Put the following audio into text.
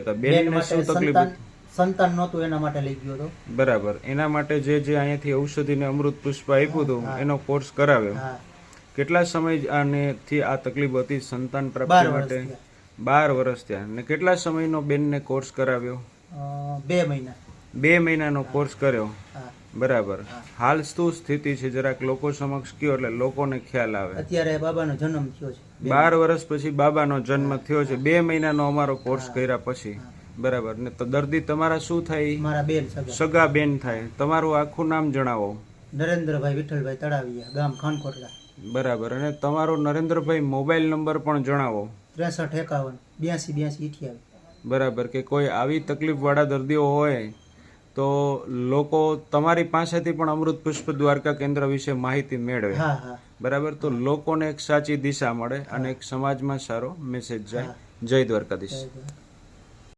હતા બેન બેનને શું તકલીફ સંતાન નહોતું એના માટે લઈ ગયો હતો. બરાબર. એના માટે જે જે અહીંયાથી ઔષધિને અમૃત પુષ્પ આપ્યું હતું એનો કોર્સ કરાવ્યો. કેટલા સમય આને થી આ તકલીફ હતી સંતાન પ્રાપ્તિ માટે? બાર વર્ષ થયા. ને કેટલા સમયનો બેનને કોર્સ કરાવ્યો? બે મહિના. બે મહિનાનો કોર્સ કર્યો. બરાબર. હાલ શું સ્થિતિ છે? જરાક લોકો સમક્ષ કયો એટલે લોકોને ખ્યાલ આવે. અત્યારે બાબાનો જન્મ થયો છે. બાર વર્ષ પછી બાબાનો જન્મ થયો છે. બે મહિનાનો અમારો કોર્સ કર્યા પછી. બરાબર. ને તો દર્દી તમારા શું થાય? મારા બેન સગા. સગા બેન થાય. તમારું આખું નામ જણાવો. નરેન્દ્રભાઈ વિઠ્ઠલભાઈ તળાવિયા ગામ ખાનકોટલા. બરાબર. અને તમારો નરેન્દ્રભાઈ મોબાઈલ નંબર પણ જણાવો. ત્રેસઠ એકાવન બ્યાસી બ્યાસી બરાબર. કે કોઈ આવી તકલીફવાળા દર્દીઓ હોય? તો લોકો તમારી પાસેથી પણ અમૃત પુષ્પ દ્વારકા કેન્દ્ર વિશે માહિતી મેળવે. બરાબર? તો લોકોને એક સાચી દિશા મળે અને એક સમાજમાં સારો મેસેજ જાય. જય દ્વારકાધીશ.